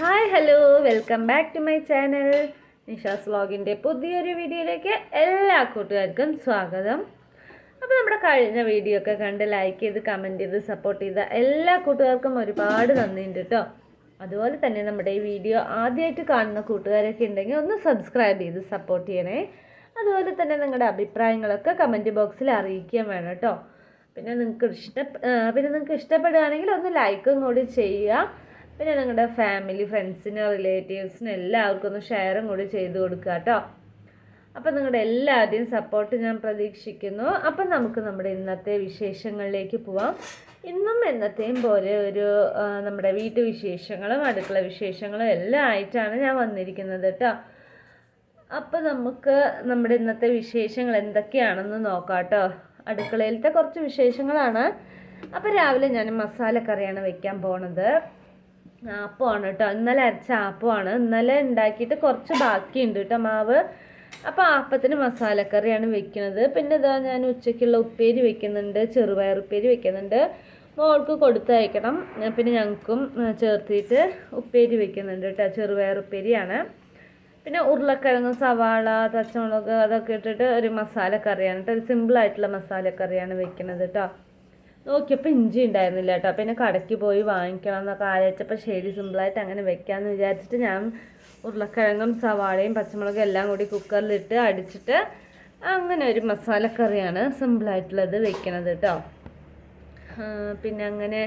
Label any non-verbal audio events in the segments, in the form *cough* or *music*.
Hi hello welcome back to my channel. Nisha's വ്ളോഗിന്റെ പുതിയൊരു വീഡിയോയിലേക്ക് എല്ലാ കൂട്ടുകാർക്കും സ്വാഗതം. അപ്പോൾ നമ്മുടെ കഴിഞ്ഞ വീഡിയോ ഒക്കെ കണ്ട് ലൈക്ക് ചെയ്ത് കമന്റ് ചെയ്ത് സപ്പോർട്ട് ചെയ്ത എല്ലാ കൂട്ടുകാർക്കും ഒരുപാട് നന്ദിയുണ്ട് കേട്ടോ അതുപോലെ തന്നെ നമ്മുടെ ഈ വീഡിയോ ആദ്യമായിട്ട് കാണുന്ന കൂട്ടുകാരൊക്കെ ഉണ്ടെങ്കിൽ ഒന്ന് സബ്സ്ക്രൈബ് ചെയ്ത് സപ്പോർട്ട് ചെയ്യണേ. അതുപോലെ തന്നെ നിങ്ങളുടെ അഭിപ്രായങ്ങളൊക്കെ കമന്റ് ബോക്സിൽ അറിയിക്കുകയും വേണം കേട്ടോ പിന്നെ നിങ്ങൾക്ക് ഇഷ്ട പിന്നെ നിങ്ങൾക്ക് ഇഷ്ടപ്പെടുകയാണെങ്കിൽ ഒന്ന് ലൈക്കും കൂടി ചെയ്യുക. പിന്നെ നിങ്ങളുടെ ഫാമിലി ഫ്രണ്ട്സിന് റിലേറ്റീവ്സിന് എല്ലാവർക്കും ഒന്ന് ഷെയറും കൂടി ചെയ്ത് കൊടുക്കുക കേട്ടോ അപ്പം നിങ്ങളുടെ എല്ലാവരുടെയും സപ്പോർട്ട് ഞാൻ പ്രതീക്ഷിക്കുന്നു. അപ്പം നമുക്ക് നമ്മുടെ ഇന്നത്തെ വിശേഷങ്ങളിലേക്ക് പോവാം. ഇന്നും എന്നത്തെയും പോലെ ഒരു നമ്മുടെ വീട്ടു വിശേഷങ്ങളും അടുക്കള വിശേഷങ്ങളും എല്ലാം ആയിട്ടാണ് ഞാൻ വന്നിരിക്കുന്നത് കേട്ടോ അപ്പം നമുക്ക് നമ്മുടെ ഇന്നത്തെ വിശേഷങ്ങൾ എന്തൊക്കെയാണെന്ന് നോക്കാം കേട്ടോ അടുക്കളയിലത്തെ കുറച്ച് വിശേഷങ്ങളാണ്. അപ്പം രാവിലെ ഞാൻ മസാലക്കറിയാണ് വെക്കാൻ പോണത്. ആപ്പമാണ് കേട്ടോ ഇന്നലെ അരച്ച ആപ്പമാണ് ഇന്നലെ ഉണ്ടാക്കിയിട്ട് കുറച്ച് ബാക്കിയുണ്ട് കേട്ടോ മാവ്. അപ്പോൾ ആപ്പത്തിന് മസാലക്കറിയാണ് വെക്കുന്നത്. പിന്നെ ഇതാ ഞാൻ ഉച്ചയ്ക്കുള്ള ഉപ്പേരി വെക്കുന്നുണ്ട്. ചെറുപയർ ഉപ്പേരി വെക്കുന്നുണ്ട്. മോൾക്ക് കൊടുത്തയക്കണം. പിന്നെ ഞങ്ങൾക്കും ചേർത്തിട്ട് ഉപ്പേരി വെക്കുന്നുണ്ട് കേട്ടോ ചെറുപയർ ഉപ്പേരിയാണ്. പിന്നെ ഉരുളക്കിഴങ്ങ് സവാള പച്ചമുളക് അതൊക്കെ ഇട്ടിട്ട് ഒരു മസാലക്കറിയാണ് കേട്ടോ ഒരു സിമ്പിളായിട്ടുള്ള മസാലക്കറിയാണ് വെക്കുന്നത് കേട്ടോ നോക്കിയപ്പോൾ ഇഞ്ചി ഉണ്ടായിരുന്നില്ല കേട്ടോ. പിന്നെ കടയ്ക്ക് പോയി വാങ്ങിക്കണം എന്നൊക്കെ ആലോചിച്ചപ്പോൾ ശരി സിമ്പിളായിട്ട് അങ്ങനെ വെക്കാമെന്ന് വിചാരിച്ചിട്ട് ഞാൻ ഉരുളക്കിഴങ്ങും സവാളയും പച്ചമുളകും എല്ലാം കൂടി കുക്കറിലിട്ട് അടിച്ചിട്ട് അങ്ങനെ ഒരു മസാലക്കറിയാണ് സിമ്പിളായിട്ടുള്ളത് വെക്കണത് കേട്ടോ. പിന്നെ അങ്ങനെ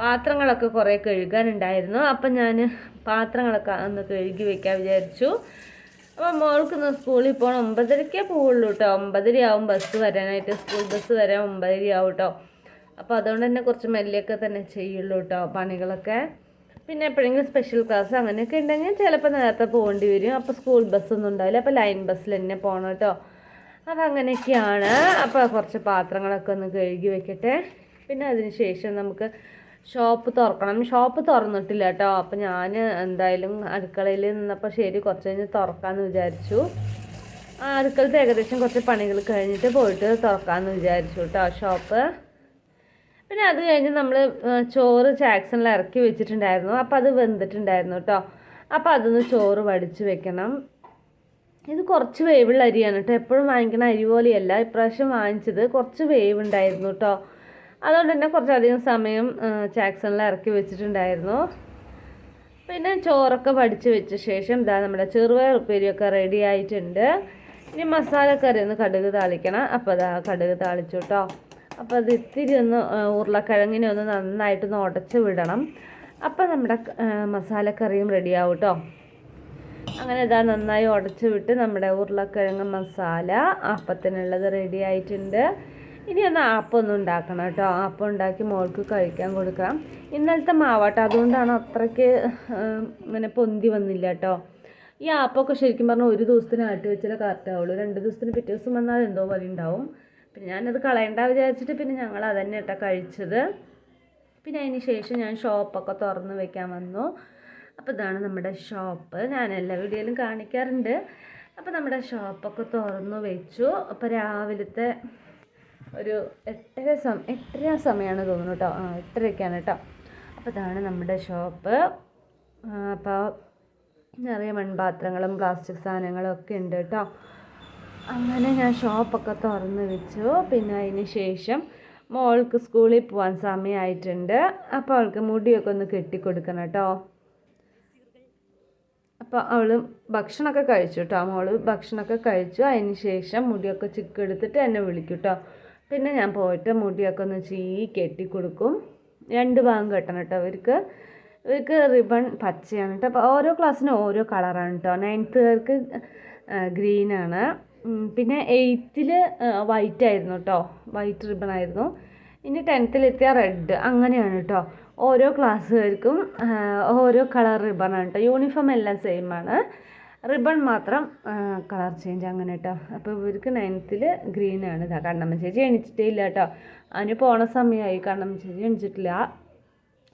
പാത്രങ്ങളൊക്കെ കുറേ കഴുകാനുണ്ടായിരുന്നു. അപ്പം ഞാൻ പാത്രങ്ങളൊക്കെ ഒന്ന് കഴുകി വെക്കാൻ വിചാരിച്ചു. അപ്പോൾ മോൾക്ക് ഇന്ന് സ്കൂളിൽ പോകണം. ഒമ്പതരക്കേ പോവുള്ളൂ കേട്ടോ. ഒമ്പതരയാവും ബസ് വരാനായിട്ട്. സ്കൂൾ ബസ് വരാൻ ഒമ്പതരയാവും കേട്ടോ. അപ്പോൾ അതുകൊണ്ട് തന്നെ കുറച്ച് മെല്ലെയൊക്കെ തന്നെ ചെയ്യുള്ളൂ കേട്ടോ പണികളൊക്കെ. പിന്നെ എപ്പോഴെങ്കിലും സ്പെഷ്യൽ ക്ലാസ് അങ്ങനെയൊക്കെ ഉണ്ടെങ്കിൽ ചിലപ്പോൾ നേരത്തെ പോകേണ്ടി വരും. അപ്പോൾ സ്കൂൾ ബസ്സൊന്നും ഉണ്ടാവില്ല. അപ്പോൾ ലൈൻ ബസ്സിൽ തന്നെ പോകണം കേട്ടോ അപ്പം അങ്ങനെയൊക്കെയാണ്. അപ്പോൾ കുറച്ച് പാത്രങ്ങളൊക്കെ ഒന്ന് കഴുകി വെക്കട്ടെ. പിന്നെ അതിന് ശേഷം നമുക്ക് ഷോപ്പ് തുറക്കണം. ഷോപ്പ് തുറന്നിട്ടില്ല കേട്ടോ അപ്പം ഞാൻ എന്തായാലും അടുക്കളയിൽ നിന്നപ്പോൾ ശരി കുറച്ച് കഴിഞ്ഞ് തുറക്കാമെന്ന് വിചാരിച്ചു. ആ അടുക്കളത്തെ ഏകദേശം കുറച്ച് പണികൾ കഴിഞ്ഞിട്ട് പോയിട്ട് തുറക്കാമെന്ന് വിചാരിച്ചു കേട്ടോ ഷോപ്പ് പിന്നെ അത് കഴിഞ്ഞ് നമ്മൾ ചോറ് ചാക്സണിൽ ഇറക്കി വെച്ചിട്ടുണ്ടായിരുന്നു. അപ്പോൾ അത് വെന്തിട്ടുണ്ടായിരുന്നു കേട്ടോ അപ്പോൾ അതൊന്ന് ചോറ് വടിച്ച് വെക്കണം. ഇത് കുറച്ച് വേവുള്ള അരിയാണ് കേട്ടോ എപ്പോഴും വാങ്ങിക്കുന്ന അരി പോലെയല്ല. ഇപ്രാവശ്യം വാങ്ങിച്ചത് കുറച്ച് വേവ് ഉണ്ടായിരുന്നു കേട്ടോ അതുകൊണ്ട് തന്നെ കുറച്ചധികം സമയം ചാക്സണിൽ ഇറക്കി വെച്ചിട്ടുണ്ടായിരുന്നു. പിന്നെ ചോറൊക്കെ വടിച്ച് വെച്ച ശേഷം ഇതാ നമ്മുടെ ചെറുപയർ ഉപ്പേരിയൊക്കെ റെഡി ആയിട്ടുണ്ട്. ഇനി മസാലക്കറി ഒന്ന് കടുക് താളിക്കണം. അപ്പോൾ അതാ കടുക് താളിച്ചു കേട്ടോ അപ്പോൾ അത് ഇത്തിരി ഒന്ന് ഉരുളക്കിഴങ്ങിനെ ഒന്ന് നന്നായിട്ടൊന്ന് ഉടച്ച് വിടണം. അപ്പോൾ നമ്മുടെ മസാലക്കറിയും റെഡിയാവും കേട്ടോ അങ്ങനെ ഇതാ നന്നായി ഉടച്ച് വിട്ട് നമ്മുടെ ഉരുളക്കിഴങ്ങ് മസാല അപ്പത്തിനുള്ളത് റെഡി ആയിട്ടുണ്ട്. ഇനി ഒന്ന് ആപ്പം ഉണ്ടാക്കണം കേട്ടോ ആപ്പം ഉണ്ടാക്കി മോൾക്ക് കഴിക്കാൻ കൊടുക്കാം ഇന്നലത്തെ മാവാട്ടോ അതുകൊണ്ടാണ് അത്രയ്ക്ക് ഇങ്ങനെ പൊന്തി വന്നില്ല കേട്ടോ ഈ ആപ്പൊക്കെ ശരിക്കും പറഞ്ഞാൽ ഒരു ദിവസത്തിന് ആട്ടി വെച്ചാലേ കറക്റ്റ് ആവുള്ളൂ. രണ്ട് ദിവസത്തിന് പിറ്റേ ദിവസം വന്നാൽ എന്തോ പോലെ ഉണ്ടാവും. പിന്നെ ഞാനത് കളയണ്ട വിചാരിച്ചിട്ട് പിന്നെ ഞങ്ങൾ അതന്നെ കേട്ടോ കഴിച്ചത്. പിന്നെ അതിന് ശേഷം ഞാൻ ഷോപ്പൊക്കെ തുറന്ന് വെക്കാൻ വന്നു. അപ്പോൾ ഇതാണ് നമ്മുടെ ഷോപ്പ്. ഞാൻ എല്ലാ വീഡിയോയിലും കാണിക്കാറുണ്ട്. അപ്പോൾ നമ്മുടെ ഷോപ്പൊക്കെ തുറന്നു വെച്ചു. അപ്പോൾ രാവിലത്തെ ഒരു എട്ടര സമയം എട്ടര സമയമാണ് തോന്നുന്നു കേട്ടോ ആ എട്ടരയ്ക്കാണ് കേട്ടോ അപ്പോൾ ഇതാണ് നമ്മുടെ ഷോപ്പ്. അപ്പോൾ നിറയെ മൺപാത്രങ്ങളും പ്ലാസ്റ്റിക് സാധനങ്ങളും ഒക്കെ ഉണ്ട് കേട്ടോ അങ്ങനെ ഞാൻ ഷോപ്പൊക്കെ തുറന്ന് വെച്ചു. പിന്നെ അതിന് ശേഷം മോൾക്ക് സ്കൂളിൽ പോകാൻ സമയമായിട്ടുണ്ട്. അപ്പോൾ അവൾക്ക് മുടിയൊക്കെ ഒന്ന് കെട്ടിക്കൊടുക്കണം കേട്ടോ. അപ്പോൾ അവൾ ഭക്ഷണമൊക്കെ കഴിച്ചു കേട്ടോ. മോൾ ഭക്ഷണമൊക്കെ കഴിച്ചു. അതിന് ശേഷം മുടിയൊക്കെ ചിക്കെടുത്തിട്ട് എന്നെ വിളിക്കും കേട്ടോ. പിന്നെ ഞാൻ പോയിട്ട് മുടിയൊക്കെ ഒന്ന് ചീ കെട്ടിക്കൊടുക്കും. രണ്ട് ഭാഗം കെട്ടണം കേട്ടോ അവർക്ക് ഇവർക്ക് റിബൺ പച്ചയാണ് കേട്ടോ. അപ്പോൾ ഓരോ ക്ലാസ്സിനും ഓരോ കളറാണ് കേട്ടോ. നയൻത്തുകാർക്ക് ഗ്രീനാണ്. പിന്നെ എയ്ത്തിൽ വൈറ്റ് ആയിരുന്നു കേട്ടോ വൈറ്റ് റിബൺ ആയിരുന്നു. ഇനി ടെൻത്തിലെത്തിയ റെഡ് അങ്ങനെയാണ് കേട്ടോ ഓരോ ക്ലാസ്സുകാർക്കും ഓരോ കളർ റിബൺ ആണ് കേട്ടോ യൂണിഫോം എല്ലാം സെയിം ആണ്. റിബൺ മാത്രം കളർ ചേഞ്ച് അങ്ങനെ കേട്ടോ അപ്പോൾ ഇവർക്ക് നയൻത്തിൽ ഗ്രീനാണ് ഇതാ കണ്ണമ്മ ചേച്ചി എണിച്ചിട്ടേ ഇല്ല കേട്ടോ അതിന് പോണ സമയമായി കണ്ണമ്മ ചേച്ചി എണിച്ചിട്ടില്ല.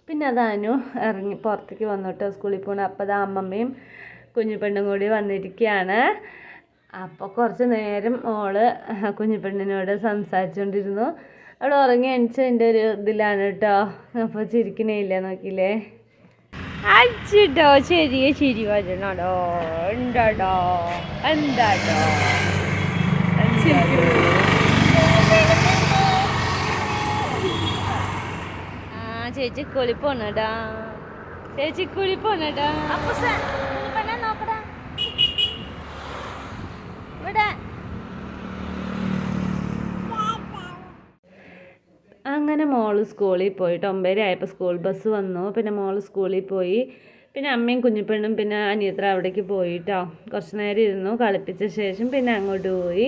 പിന്നെ അതാനു ഇറങ്ങി പുറത്തേക്ക് വന്നു കേട്ടോ സ്കൂളിൽ പോകണം അപ്പോൾ അത് അമ്മമ്മയും കുഞ്ഞു പെണ്ണും കൂടി വന്നിരിക്കുകയാണ് അപ്പോൾ കുറച്ച് നേരം മോൾ കുഞ്ഞു പെണ്ണിനോട് സംസാരിച്ചുകൊണ്ടിരുന്നു അവൾ ഉറങ്ങി എണിച്ചതിന്റെ ഒരു ഇതിലാണ് കേട്ടോ അപ്പോൾ ചിരിക്കണേ ഇല്ല നോക്കിയില്ലേ? അച്ചിട്ടോ ശരിയെ ചിരി വരണോടോ? ഉണ്ടോടോ? എന്താടോ? ആ ചേച്ചി കുളിപ്പോണടാ പോണടാ. ചേച്ചി കുളി അങ്ങനെ മോൾ സ്കൂളിൽ പോയിട്ട് ഒമ്പതര ആയപ്പോൾ സ്കൂൾ ബസ് വന്നു. പിന്നെ മോൾ സ്കൂളിൽ പോയി. പിന്നെ അമ്മയും കുഞ്ഞിപ്പെണ്ണും പിന്നെ അനിയത്ര അവിടേക്ക് പോയിട്ടോ. കുറച്ച് നേരം ഇരുന്നു. കളിപ്പിച്ച ശേഷം പിന്നെ അങ്ങോട്ട് പോയി.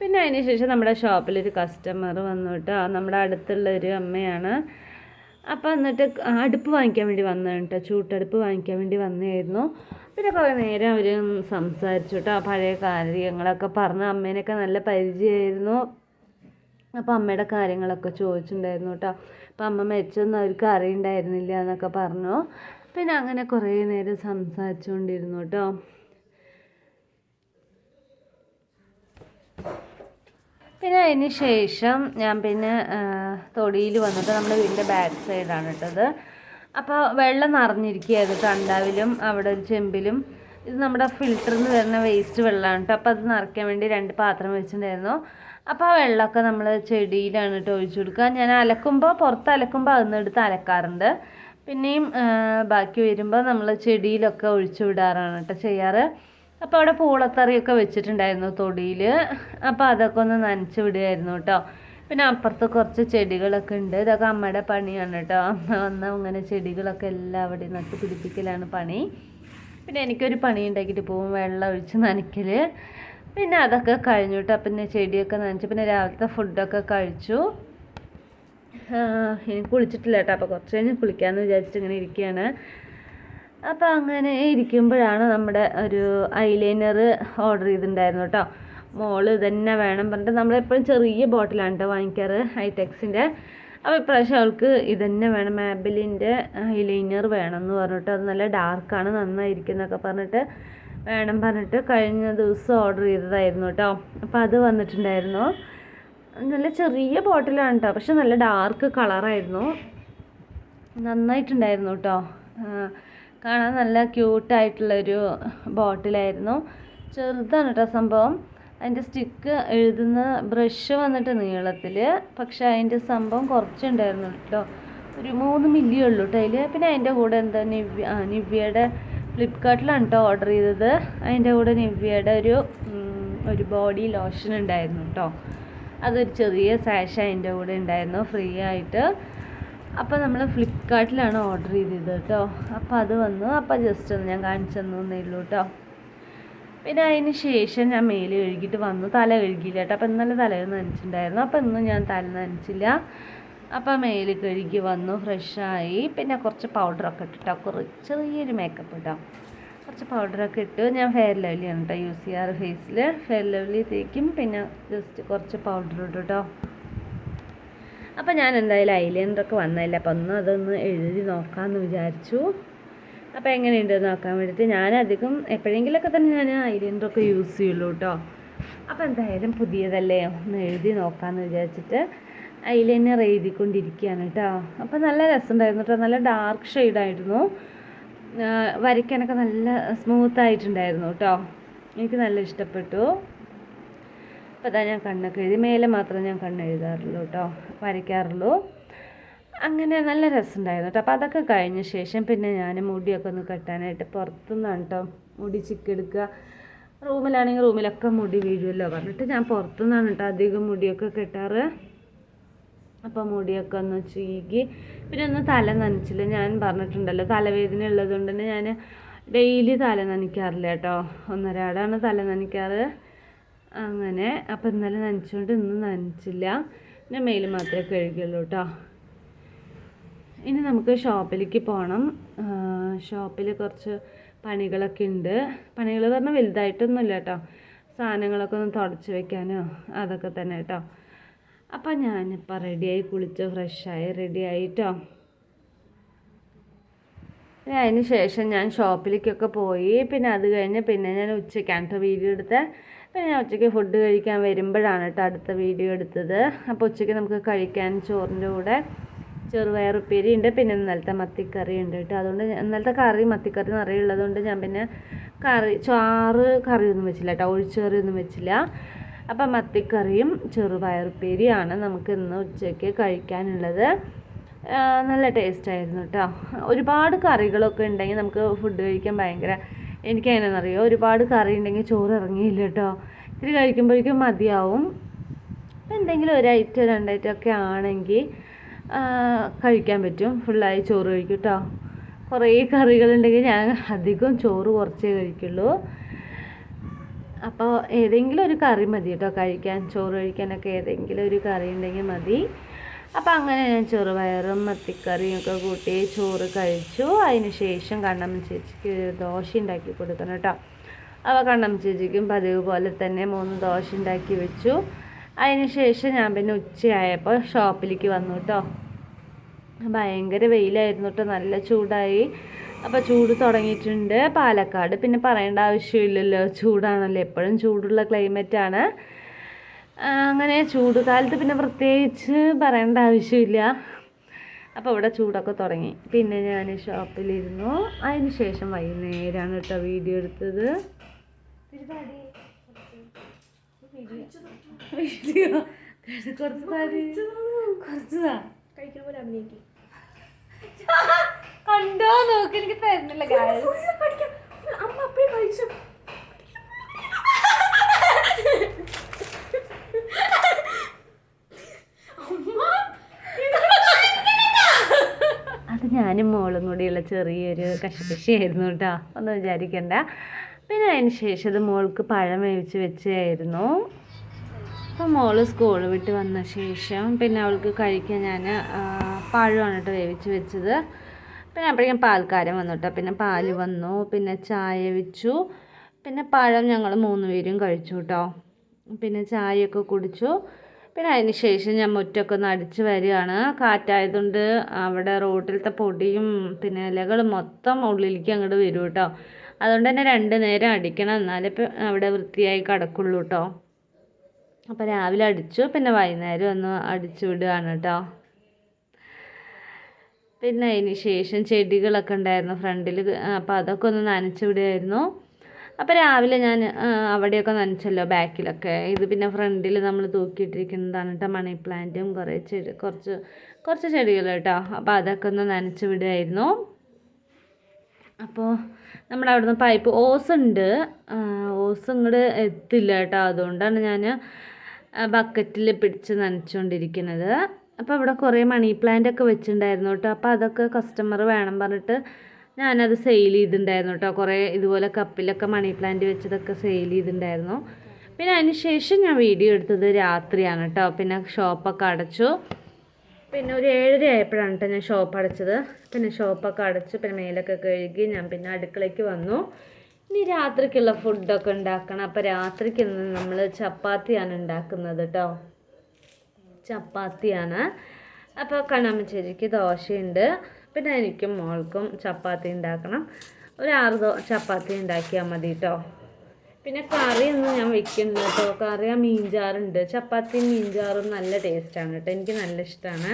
പിന്നെ അതിന് ശേഷം നമ്മുടെ ഷോപ്പിലൊരു കസ്റ്റമർ വന്നു കേട്ടോ. നമ്മുടെ അടുത്തുള്ള ഒരു അമ്മയാണ്. അപ്പോൾ എന്നിട്ട് അടുപ്പ് വാങ്ങിക്കാൻ വേണ്ടി വന്നതാണ് കേട്ടോ. ചൂട്ടടുപ്പ് വാങ്ങിക്കാൻ വേണ്ടി വന്നായിരുന്നു പിന്നെ കുറേ നേരം അവർ സംസാരിച്ചു കേട്ടോ. പഴയ കാര്യങ്ങളൊക്കെ പറഞ്ഞ് അമ്മേനൊക്കെ നല്ല പരിചയമായിരുന്നു. അപ്പോൾ അമ്മയുടെ കാര്യങ്ങളൊക്കെ ചോദിച്ചിട്ടുണ്ടായിരുന്നു കേട്ടോ. അപ്പോൾ അമ്മ മരിച്ചൊന്നും അവർക്ക് അറിയണ്ടായിരുന്നില്ല എന്നൊക്കെ പറഞ്ഞു. പിന്നെ അങ്ങനെ കുറേ നേരം സംസാരിച്ചുകൊണ്ടിരുന്നു കേട്ടോ. പിന്നെ അതിന് ശേഷം ഞാൻ പിന്നെ തൊടിയിൽ വന്നിട്ട് നമ്മുടെ വീടിന്റെ ബാക്ക് സൈഡാണ് ഇട്ടത് അപ്പോൾ വെള്ളം നിറഞ്ഞിരിക്കുകയായിരുന്നു. കണ്ടാവിലും അവിടെ ഒരു ചെമ്പിലും ഇത് നമ്മുടെ ഫിൽറ്ററിൽ നിന്ന് വരുന്ന വേസ്റ്റ് വെള്ളമാണ് കേട്ടോ അപ്പോൾ അത് നിറയ്ക്കാൻ വേണ്ടി രണ്ട് പാത്രം വെച്ചിട്ടുണ്ടായിരുന്നു. അപ്പോൾ ആ വെള്ളമൊക്കെ നമ്മൾ ചെടിയിലാണ് കേട്ടോ ഒഴിച്ചു കൊടുക്കുക ഞാൻ അലക്കുമ്പോൾ പുറത്ത് അലക്കുമ്പോൾ അതിൽ എടുത്ത് അലക്കാറുണ്ട്. പിന്നെയും ബാക്കി വരുമ്പോൾ നമ്മൾ ചെടിയിലൊക്കെ ഒഴിച്ചു വിടാറാണ് കേട്ടോ ചെയ്യാറ്. അപ്പോൾ അവിടെ പൂളത്തറിയൊക്കെ വെച്ചിട്ടുണ്ടായിരുന്നു തൊടിയിൽ അപ്പോൾ അതൊക്കെ ഒന്ന് നനച്ച് വിടുമായിരുന്നു കേട്ടോ പിന്നെ അപ്പുറത്ത് കുറച്ച് ചെടികളൊക്കെ ഉണ്ട്. ഇതൊക്കെ അമ്മയുടെ പണിയാണ് കേട്ടോ അമ്മ വന്ന അങ്ങനെ ചെടികളൊക്കെ എല്ലാവിടെയും നട്ട് പിടിപ്പിക്കലാണ് പണി. പിന്നെ എനിക്കൊരു പണി ഉണ്ടാക്കിയിട്ട് പോകും വെള്ളം ഒഴിച്ച് നനയ്ക്കൽ പിന്നെ അതൊക്കെ കഴിഞ്ഞു കേട്ടോ പിന്നെ ചെടിയൊക്കെ നനച്ച് പിന്നെ രാവിലത്തെ ഫുഡൊക്കെ കഴിച്ചു. ഇനി കുളിച്ചിട്ടില്ല കേട്ടോ. അപ്പോൾ കുറച്ച് കഴിഞ്ഞ് കുളിക്കാമെന്ന് വിചാരിച്ചിട്ട് ഇങ്ങനെ ഇരിക്കുകയാണ്. അപ്പോൾ അങ്ങനെ ഇരിക്കുമ്പോഴാണ് നമ്മുടെ ഒരു ഐലൈനർ ഓർഡർ ചെയ്തിട്ടുണ്ടായിരുന്നു കേട്ടോ. മോൾ ഇതന്നെ വേണം പറഞ്ഞിട്ട് നമ്മളെപ്പോഴും ചെറിയ ബോട്ടിലാണ് കേട്ടോ വാങ്ങിക്കാറ് ഹൈടെക്സിന്റെ. അപ്പോൾ ഇപ്രാവശ്യം അവൾക്ക് ഇതന്നെ വേണം. മാബിലിന്റെ ഐലൈനർ വേണം എന്ന് പറഞ്ഞിട്ട് അത് നല്ല ഡാർക്കാണ് നന്നായിരിക്കും എന്നൊക്കെ പറഞ്ഞിട്ട് വേണം പറഞ്ഞിട്ട് കഴിഞ്ഞ ദിവസം ഓർഡർ ചെയ്തതായിരുന്നു കേട്ടോ. അപ്പോൾ അത് വന്നിട്ടുണ്ടായിരുന്നു. നല്ല ചെറിയ ബോട്ടിലാണ് കേട്ടോ പക്ഷെ നല്ല ഡാർക്ക് കളറായിരുന്നു നന്നായിട്ടുണ്ടായിരുന്നു കേട്ടോ കാണാൻ നല്ല ക്യൂട്ടായിട്ടുള്ളൊരു ബോട്ടിലായിരുന്നു ചെറുതാണ് കേട്ടോ സംഭവം. അതിന്റെ സ്റ്റിക്ക് എഴുതുന്ന ബ്രഷ് വന്നിട്ട് നീളത്തിൽ. പക്ഷെ അതിന്റെ സംഭവം കുറച്ചുണ്ടായിരുന്നു കേട്ടോ. ഒരു മൂന്ന് മില്ലി ഉള്ളൂ കേട്ടോ അതിൽ പിന്നെ അതിന്റെ കൂടെ എന്താ നിവ്യ ആ നിവ്യയുടെ ഫ്ലിപ്കാർട്ടിലാണ് കേട്ടോ ഓർഡർ ചെയ്തത്. അതിന്റെ കൂടെ നിവ്യയുടെ ഒരു ഒരു ബോഡി ലോഷൻ ഉണ്ടായിരുന്നു കേട്ടോ അതൊരു ചെറിയ സാഷ് അതിന്റെ കൂടെ ഉണ്ടായിരുന്നു ഫ്രീ ആയിട്ട്. അപ്പോൾ നമ്മൾ ഫ്ലിപ്കാർട്ടിലാണ് ഓർഡർ ചെയ്തത് കേട്ടോ അപ്പോൾ അത് വന്നു. അപ്പോൾ ജസ്റ്റ് ഒന്ന് ഞാൻ കാണിച്ചു തന്നേ ഉള്ളൂ കേട്ടോ പിന്നെ അതിന് ശേഷം ഞാൻ മേൽ കഴുകിയിട്ട് വന്നു. തല കഴുകിയില്ല കേട്ടോ. അപ്പം ഇന്നലെ തല നനച്ചിട്ടുണ്ടായിരുന്നു. അപ്പം ഇന്നും ഞാൻ തല നനച്ചില്ല. അപ്പം മേൽ കഴുകി വന്നു. ഫ്രഷായി പിന്നെ കുറച്ച് പൗഡറൊക്കെ ഇട്ടിട്ടോ കുറച്ച് ചെറിയൊരു മേക്കപ്പ് ഇട്ടോ കുറച്ച് പൗഡറൊക്കെ ഇട്ട് ഞാൻ ഫെയർ ലവ്ലിയാണ് കേട്ടോ യൂസ് ചെയ്യാറ് ഫേസിൽ ഫെയർ ലവ്ലി തേക്കും. പിന്നെ ജസ്റ്റ് കുറച്ച് പൗഡർ ഇട്ടു കേട്ടോ. അപ്പം ഞാൻ എന്തായാലും ഐലൈനറൊക്കെ വന്നതല്ലേ. അപ്പം ഒന്ന് അതൊന്ന് എഴുതി നോക്കാമെന്ന് വിചാരിച്ചു. അപ്പോൾ എങ്ങനെയുണ്ട് നോക്കാൻ വേണ്ടിയിട്ട് ഞാൻ അധികം എപ്പോഴെങ്കിലുമൊക്കെ തന്നെ ഞാൻ ഐലൈനറൊക്കെ യൂസ് ചെയ്യുള്ളൂ കേട്ടോ അപ്പോൾ എന്തായാലും പുതിയതല്ലേ? ഒന്ന് എഴുതി നോക്കാമെന്ന് വിചാരിച്ചിട്ട് ഐലൈനർ എഴുതിക്കൊണ്ടിരിക്കുകയാണ് കേട്ടോ അപ്പോൾ നല്ല രസമുണ്ടായിരുന്നു കേട്ടോ നല്ല ഡാർക്ക് ഷെയ്ഡായിരുന്നു വരയ്ക്കാനൊക്കെ നല്ല സ്മൂത്തായിട്ടുണ്ടായിരുന്നു കേട്ടോ എനിക്ക് നല്ല ഇഷ്ടപ്പെട്ടു. അപ്പോൾ അതാ ഞാൻ കണ്ണൊക്കെ എഴുതി. മേലെ മാത്രമേ ഞാൻ കണ്ണെഴുതാറുള്ളൂ കേട്ടോ വരയ്ക്കാറുള്ളൂ. അങ്ങനെ നല്ല രസമുണ്ടായിരുന്നു കേട്ടോ. അപ്പോൾ അതൊക്കെ കഴിഞ്ഞ ശേഷം പിന്നെ ഞാൻ മുടിയൊക്കെ ഒന്ന് കെട്ടാനായിട്ട് പുറത്തുനിന്നാണ് കേട്ടോ മുടി ചിക്കെടുക്കുക റൂമിലാണെങ്കിൽ റൂമിലൊക്കെ മുടി വീഴുമല്ലോ പറഞ്ഞിട്ട് ഞാൻ പുറത്തുനിന്നാണ് കേട്ടോ അധികം മുടിയൊക്കെ കെട്ടാറ്. അപ്പോൾ മുടിയൊക്കെ ഒന്ന് ചീകി പിന്നെ ഒന്ന് തല നനച്ചില്ല. ഞാൻ പറഞ്ഞിട്ടുണ്ടല്ലോ തലവേദന ഉള്ളതുകൊണ്ട് തന്നെ ഞാൻ ഡെയിലി തല നനയ്ക്കാറില്ല കേട്ടോ. ഒന്നരാടാണ് തല നനയ്ക്കാറ്. അങ്ങനെ. അപ്പോൾ ഇന്നലെ നനച്ചുകൊണ്ട് ഇന്ന് നനച്ചില്ല. പിന്നെ മെയിൽ മാത്രമേ കഴുകിയുള്ളൂ കേട്ടോ. ഇനി നമുക്ക് ഷോപ്പിലേക്ക് പോകണം ഷോപ്പിൽ കുറച്ച് പണികളൊക്കെ ഉണ്ട്. പണികൾ പറഞ്ഞാൽ വലുതായിട്ടൊന്നുമില്ല കേട്ടോ. സാധനങ്ങളൊക്കെ ഒന്ന് തുടച്ച് വെക്കാനോ അതൊക്കെ തന്നെ കേട്ടോ. അപ്പം ഞാനിപ്പോൾ റെഡിയായി കുളിച്ച് ഫ്രഷായി റെഡി ആയിട്ടോ. പിന്നെ അതിന് ശേഷം ഞാൻ ഷോപ്പിലേക്കൊക്കെ പോയി. പിന്നെ അത് കഴിഞ്ഞ് പിന്നെ ഞാൻ ഉച്ചയ്ക്കാണ് വീഡിയോ എടുത്തത് പിന്നെ ഞാൻ ഉച്ചയ്ക്ക് ഫുഡ് കഴിക്കാൻ വരുമ്പോഴാണ് കേട്ടോ അടുത്ത വീഡിയോ എടുത്തത്. അപ്പോൾ ഉച്ചയ്ക്ക് നമുക്ക് കഴിക്കാൻ ചോറിന്റെ കൂടെ ചെറുപയറുപ്പേരി ഉണ്ട് പിന്നെ ഇന്നലത്തെ മത്തിക്കറി ഉണ്ട് കേട്ടോ. അതുകൊണ്ട് ഇന്നലത്തെ കറി മത്തിക്കറി നിറയെ ഉള്ളതുകൊണ്ട് ഞാൻ പിന്നെ കറി ചാറ് കറിയൊന്നും വെച്ചില്ല കേട്ടോ. ഒഴിച്ച് കറിയൊന്നും വെച്ചില്ല. അപ്പം മത്തിക്കറിയും ചെറുപയറുപ്പേരിയാണ് നമുക്ക് ഇന്ന് ഉച്ചയ്ക്ക് കഴിക്കാനുള്ളത്. നല്ല ടേസ്റ്റ് ആയിരുന്നു കേട്ടോ. ഒരുപാട് കറികളൊക്കെ ഉണ്ടെങ്കിൽ നമുക്ക് ഫുഡ് കഴിക്കാൻ ഭയങ്കര എനിക്ക് എങ്ങനെയാണെന്നറിയോ? ഒരുപാട് കറി ഉണ്ടെങ്കിൽ ചോറ് ഇറങ്ങിയില്ല കേട്ടോ. ഇത്തിരി കഴിക്കുമ്പോഴേക്കും മതിയാവും. എന്തെങ്കിലും ഒരു ഐറ്റം രണ്ട് ഐറ്റം ഒക്കെ ആണെങ്കിൽ കഴിക്കാൻ പറ്റും. ഫുള്ളായി ചോറ് കഴിക്കും കേട്ടോ കുറേ കറികളുണ്ടെങ്കിൽ ഞാൻ അധികം ചോറ് കുറച്ചേ കഴിക്കുള്ളൂ. അപ്പോൾ ഏതെങ്കിലും ഒരു കറി മതി കേട്ടോ കഴിക്കാൻ ചോറ് കഴിക്കാനൊക്കെ ഏതെങ്കിലും ഒരു കറി ഉണ്ടെങ്കിൽ മതി. അപ്പോൾ അങ്ങനെ ഞാൻ ചെറുപയറും മത്തിക്കറിയും ഒക്കെ കൂട്ടി ചോറ് കഴിച്ചു. അതിന് ശേഷം കണ്ണമ്മ ചേച്ചിക്ക് ദോശ ഉണ്ടാക്കി കൊടുക്കണം കേട്ടോ അപ്പോൾ കണ്ണമ്മ ചേച്ചിക്കും പതിവ് പോലെ തന്നെ മൂന്ന് ദോശ ഉണ്ടാക്കി വെച്ചു. ശേഷം ഞാൻ പിന്നെ ഉച്ചയായപ്പോൾ ഷോപ്പിലേക്ക് വന്നു കേട്ടോ ഭയങ്കര വെയിലായിരുന്നു കേട്ടോ നല്ല ചൂടായി. അപ്പോൾ ചൂട് തുടങ്ങിയിട്ടുണ്ട്. പാലക്കാട് പിന്നെ പറയേണ്ട ആവശ്യമില്ലല്ലോ. ചൂടാണല്ലോ. എപ്പോഴും ചൂടുള്ള ക്ലൈമറ്റാണ്. അങ്ങനെ ചൂട് കാലത്ത് പിന്നെ പ്രത്യേകിച്ച് പറയേണ്ട ആവശ്യമില്ല. അപ്പോൾ ഇവിടെ ചൂടൊക്കെ തുടങ്ങി. പിന്നെ ഞാൻ ഷോപ്പിലിരുന്നു. അതിന് ശേഷം വൈകുന്നേരമാണ് കേട്ടോ വീഡിയോ എടുത്തത്. *laughs* കുറച്ചതാ കഴിക്കുന്ന പോലെ അഭിനയിക്കും. കണ്ടോ? നോക്ക് എനിക്ക് തരുന്നില്ല. അമ്മ അപ്പഴേ കഴിച്ചു അത് ഞാനും മോളും കൂടിയുള്ള ചെറിയൊരു കശപിശയായിരുന്നു കേട്ടോ. ഒന്നും വിചാരിക്കണ്ട. പിന്നെ അതിന് ശേഷം അത് മോൾക്ക് പഴം വേവിച്ച് വെച്ചായിരുന്നു അപ്പോൾ മോൾ സ്കൂൾ വിട്ട് വന്ന ശേഷം പിന്നെ അവൾക്ക് കഴിക്കാൻ ഞാൻ പഴമാണ് കേട്ടോ വേവിച്ച് വെച്ചത്. പിന്നെ അപ്പോഴേക്കും പാൽക്കാരൻ വന്നു കേട്ടോ. പിന്നെ പാൽ വന്നു. പിന്നെ ചായ വെച്ചു. പിന്നെ പഴം ഞങ്ങൾ മൂന്ന് പേരും കഴിച്ചു കേട്ടോ. പിന്നെ ചായയൊക്കെ കുടിച്ചു. പിന്നെ അതിന് ശേഷം ഞാൻ മുറ്റൊക്കെ ഒന്ന് അടിച്ച് വരികയാണ്. കാറ്റായതുകൊണ്ട് അവിടെ റോട്ടിലത്തെ പൊടിയും പിന്നെ ഇലകൾ മൊത്തം ഉള്ളിലേക്ക് അങ്ങോട്ട് വരും കേട്ടോ. അതുകൊണ്ട് തന്നെ രണ്ട് നേരം അടിക്കണം. എന്നാലേ അവിടെ വൃത്തിയായി കിടക്കുള്ളൂ കേട്ടോ. അപ്പോൾ രാവിലെ അടിച്ചു പിന്നെ വൈകുന്നേരം ഒന്ന് അടിച്ചു വിടുകയാണ് കേട്ടോ പിന്നെ അതിന് ശേഷം ചെടികളൊക്കെ ഉണ്ടായിരുന്നു ഫ്രണ്ടിൽ അപ്പോൾ അതൊക്കെ ഒന്ന് നനച്ച് വിടുമായിരുന്നു അപ്പോൾ രാവിലെ ഞാൻ അവിടെയൊക്കെ നനച്ചല്ലോ ബാക്കിലൊക്കെ. ഇത് പിന്നെ ഫ്രണ്ടിൽ നമ്മൾ തൂക്കിയിട്ടിരിക്കുന്നതാണ് കേട്ടോ മണി പ്ലാന്റും കുറേ ചെടി കുറച്ച് കുറച്ച് ചെടികൾ കേട്ടോ അപ്പോൾ അതൊക്കെ ഒന്ന് നനച്ച് വിടുമായിരുന്നു അപ്പോൾ നമ്മുടെ അവിടുന്ന് പൈപ്പ് ഓസ് ഉണ്ട്. ഓസ് ഇങ്ങോട്ട് എത്തില്ല കേട്ടോ അതുകൊണ്ടാണ് ഞാൻ ബക്കറ്റിൽ പിടിച്ച് നനച്ചുകൊണ്ടിരിക്കുന്നത് അപ്പോൾ അവിടെ കുറേ മണി പ്ലാന്റ് ഒക്കെ വെച്ചിട്ടുണ്ടായിരുന്നു കേട്ടോ അപ്പോൾ അതൊക്കെ കസ്റ്റമർ വേണം പറഞ്ഞിട്ട് ഞാനത് സെയിൽ ചെയ്തിട്ടുണ്ടായിരുന്നു കേട്ടോ കുറേ ഇതുപോലെ കപ്പിലൊക്കെ മണി പ്ലാന്റ് വെച്ചതൊക്കെ സെയിൽ ചെയ്തിട്ടുണ്ടായിരുന്നു പിന്നെ അതിന് ശേഷം ഞാൻ വീഡിയോ എടുത്തത് രാത്രിയാണ് കേട്ടോ പിന്നെ ഷോപ്പൊക്കെ അടച്ചു. പിന്നെ ഒരു ഏഴര ആയപ്പോഴാണ് കേട്ടോ ഞാൻ ഷോപ്പ് അടച്ചത്. പിന്നെ ഷോപ്പൊക്കെ അടച്ചു പിന്നെ മേലൊക്കെ കഴുകി ഞാൻ പിന്നെ അടുക്കളയ്ക്ക് വന്നു. ഇനി രാത്രിക്കുള്ള ഫുഡൊക്കെ ഉണ്ടാക്കണം. അപ്പോൾ രാത്രിക്ക് ഇന്ന് നമ്മൾ ചപ്പാത്തിയാണ് ഉണ്ടാക്കുന്നത് കേട്ടോ ചപ്പാത്തിയാണ്. അപ്പോൾ കണ്ണമ്മച്ചേരിക്ക് ദോശയുണ്ട്. പിന്നെ എനിക്കും മോൾക്കും ചപ്പാത്തി ഉണ്ടാക്കണം. ഒരു ആറ് ദോ ചപ്പാത്തി ഉണ്ടാക്കിയാൽ മതി കേട്ടോ പിന്നെ കറിയൊന്നും ഞാൻ വെക്കുന്നില്ല കേട്ടോ കറി ആ മീൻചാറുണ്ട്. ചപ്പാത്തിയും മീൻചാറും നല്ല ടേസ്റ്റാണ് കേട്ടോ എനിക്ക് നല്ല ഇഷ്ടമാണ്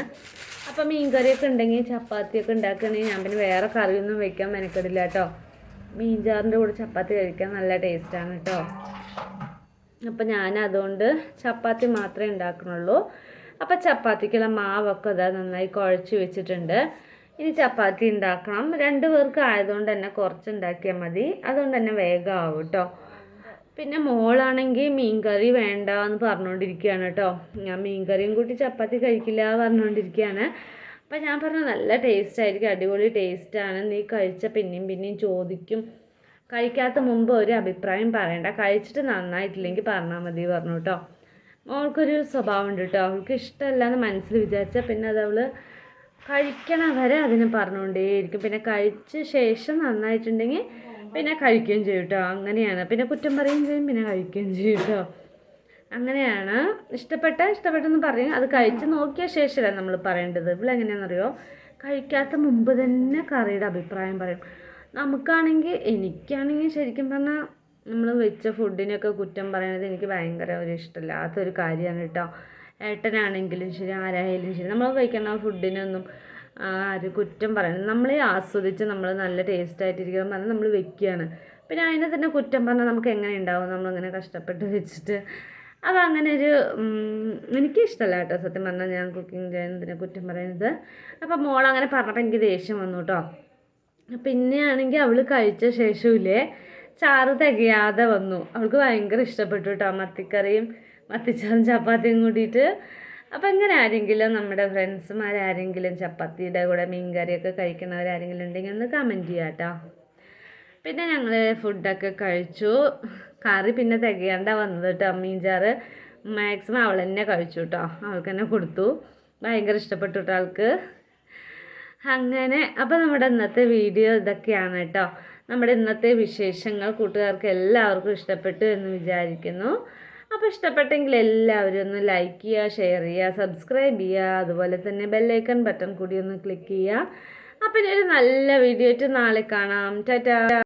അപ്പോൾ മീൻ കറിയൊക്കെ ഉണ്ടെങ്കിൽ ചപ്പാത്തിയൊക്കെ ഉണ്ടാക്കുകയാണെങ്കിൽ ഞാൻ പിന്നെ വേറെ കറിയൊന്നും വെക്കാൻ മെനക്കെടില്ല കേട്ടോ മീൻചാറിന്റെ കൂടെ ചപ്പാത്തി കഴിക്കാൻ നല്ല ടേസ്റ്റാണ് കേട്ടോ. അപ്പം ഞാൻ അതുകൊണ്ട് ചപ്പാത്തി മാത്രമേ ഉണ്ടാക്കുന്നുള്ളൂ. അപ്പം ചപ്പാത്തിക്കുള്ള മാവൊക്കെ ഇതാ നന്നായി കുഴച്ച് വെച്ചിട്ടുണ്ട്. ഇനി ചപ്പാത്തി ഉണ്ടാക്കണം. രണ്ട് പേർക്ക് ആയതുകൊണ്ട് തന്നെ കുറച്ച് ഉണ്ടാക്കിയാൽ മതി. അതുകൊണ്ട് തന്നെ വേഗം ആവും കേട്ടോ. പിന്നെ മോളാണെങ്കിൽ മീൻകറി വേണ്ട എന്ന് പറഞ്ഞുകൊണ്ടിരിക്കുകയാണ് കേട്ടോ. ഞാൻ മീൻകറിയും കൂട്ടി ചപ്പാത്തി കഴിക്കില്ല പറഞ്ഞുകൊണ്ടിരിക്കുകയാണ് അപ്പം ഞാൻ പറഞ്ഞു നല്ല ടേസ്റ്റ് ആയിരിക്കും അടിപൊളി ടേസ്റ്റാണ് നീ കഴിച്ച പിന്നെയും പിന്നെയും ചോദിക്കും. കഴിക്കാത്ത മുമ്പ് ഒരു അഭിപ്രായം പറയണ്ട. കഴിച്ചിട്ട് നന്നായിട്ടില്ലെങ്കിൽ പറഞ്ഞാൽ മതി പറഞ്ഞു കേട്ടോ മോൾക്കൊരു സ്വഭാവം ഉണ്ട് കേട്ടോ അവൾക്ക് ഇഷ്ടമല്ല എന്ന് മനസ്സിൽ വിചാരിച്ചാൽ പിന്നെ അത് അവൾ കഴിക്കണ വരെ അതിനെ പറഞ്ഞുകൊണ്ടേയിരിക്കും. പിന്നെ കഴിച്ച ശേഷം നന്നായിട്ടുണ്ടെങ്കിൽ പിന്നെ കഴിക്കുകയും ചെയ്യും കേട്ടോ അങ്ങനെയാണ്. പിന്നെ കുറ്റം പറയുകയും ചെയ്യും പിന്നെ കഴിക്കുകയും ചെയ്യും കേട്ടോ അങ്ങനെയാണ്. ഇഷ്ടപ്പെട്ട ഇഷ്ടപ്പെട്ടെന്ന് പറയും. അത് കഴിച്ച് നോക്കിയ ശേഷമല്ല നമ്മൾ പറയേണ്ടത്. ഇവളെങ്ങനെയാണെന്നറിയോ കഴിക്കാത്ത മുമ്പ് തന്നെ കറിയുടെ അഭിപ്രായം പറയും. നമുക്കാണെങ്കിൽ എനിക്കാണെങ്കിൽ ശരിക്കും പറഞ്ഞാൽ നമ്മൾ വെച്ച ഫുഡിനൊക്കെ കുറ്റം പറയുന്നത് എനിക്ക് ഭയങ്കര ഒരു ഇഷ്ടമില്ലാത്തൊരു കാര്യമാണ് കേട്ടോ. ഏട്ടനാണെങ്കിലും ശരി ആരായാലും ശരി. നമ്മൾ കഴിക്കുന്ന ഫുഡിനൊന്നും ആരും കുറ്റം പറയുന്നത് നമ്മളെ ആസ്വദിച്ച് നമ്മൾ നല്ല ടേസ്റ്റ് ആയിട്ടിരിക്കണം പറഞ്ഞാൽ നമ്മൾ വെക്കുകയാണ് പിന്നെ അതിനെ തന്നെ കുറ്റം പറഞ്ഞാൽ നമുക്ക് എങ്ങനെ ഉണ്ടാവും നമ്മളിങ്ങനെ കഷ്ടപ്പെട്ട് വെച്ചിട്ട് അപ്പം അങ്ങനെ ഒരു എനിക്കിഷ്ടമല്ല കേട്ടോ സത്യം പറഞ്ഞാൽ ഞാൻ കുക്കിംഗ് ചെയ്യുന്നതിനെ കുറ്റം പറയുന്നത്. അപ്പം മോൾ അങ്ങനെ പറഞ്ഞപ്പോൾ എനിക്ക് ദേഷ്യം വന്നു കേട്ടോ. പിന്നെയാണെങ്കിൽ അവൾ കഴിച്ച ശേഷമില്ലേ ചാറ് തികയാതെ വന്നു. അവൾക്ക് ഭയങ്കര ഇഷ്ടപ്പെട്ടു കേട്ടോ മത്തിക്കറിയും മത്തിച്ചാറും ചപ്പാത്തിയും കൂടിയിട്ട്. അപ്പം ഇങ്ങനെ ആരെങ്കിലും നമ്മുടെ ഫ്രണ്ട്സുമാരാരെങ്കിലും ചപ്പാത്തിയുടെ കൂടെ മീൻ കറിയൊക്കെ കഴിക്കുന്നവരാരെങ്കിലും ഉണ്ടെങ്കിൽ ഒന്ന് കമന്റ് ചെയ്യാം കേട്ടോ പിന്നെ ഞങ്ങൾ ഫുഡൊക്കെ കഴിച്ചു. കറി പിന്നെ തികയാണ്ട വന്നത് കേട്ടോ മീൻചാറ്. മാക്സിമം അവൾ തന്നെ കഴിച്ചു കേട്ടോ അവൾക്ക് തന്നെ കൊടുത്തു. ഭയങ്കര ഇഷ്ടപ്പെട്ടു കേട്ടോ ആൾക്ക്. അങ്ങനെ അപ്പോൾ നമ്മുടെ ഇന്നത്തെ വീഡിയോ ഇതൊക്കെയാണ് കേട്ടോ നമ്മുടെ ഇന്നത്തെ വിശേഷങ്ങൾ കൂട്ടുകാർക്ക് എല്ലാവർക്കും ഇഷ്ടപ്പെട്ടു എന്ന് വിചാരിക്കുന്നു. അപ്പോൾ ഇഷ്ടപ്പെട്ടെങ്കിൽ എല്ലാവരും ഒന്ന് ലൈക്ക് ചെയ്യുക ഷെയർ ചെയ്യുക സബ്സ്ക്രൈബ് ചെയ്യുക അതുപോലെ തന്നെ ബെല്ലൈക്കൺ ബട്ടൺ കൂടി ഒന്ന് ക്ലിക്ക് ചെയ്യുക അപ്പം ഒരു നല്ല വീഡിയോ ആയിട്ട് നാളെ കാണാം. ടാറ്റാ